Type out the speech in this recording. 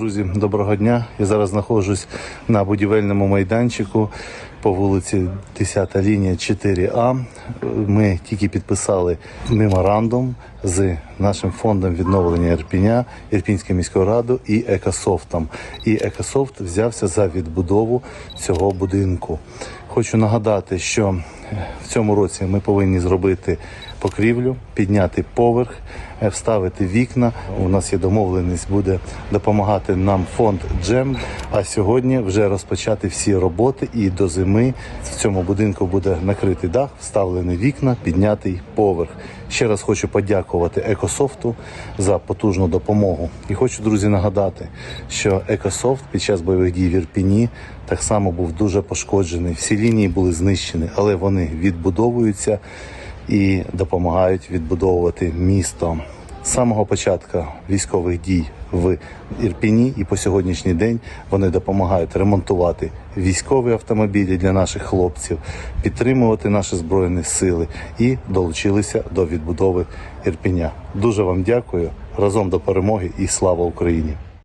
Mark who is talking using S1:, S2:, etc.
S1: Друзі, доброго дня. Я зараз знаходжусь на будівельному майданчику по вулиці 10 лінія 4А. Ми тільки підписали меморандум з нашим фондом відновлення Ірпіня, Ірпінською міською радою і Екософтом. І Екософт взявся за відбудову цього будинку. Хочу нагадати, що в цьому році ми повинні зробити покрівлю, підняти поверх, е, вставити вікна. У нас є домовленість, буде допомагати нам фонд Джем. А сьогодні вже розпочати всі роботи. І до зими в цьому будинку буде накритий дах, вставлені вікна, піднятий поверх. Ще раз хочу подякувати Екософту за потужну допомогу. І хочу, друзі, нагадати, що Екософт під час бойових дій в Ірпіні так само був дуже пошкоджений. Всі лінії були знищені, але вони відбудовуються і допомагають відбудовувати місто. З самого початку військових дій в Ірпіні і по сьогоднішній день вони допомагають ремонтувати військові автомобілі для наших хлопців, підтримувати наші збройні сили і долучилися до відбудови Ірпіня. Дуже вам дякую разом до перемоги і слава Україні!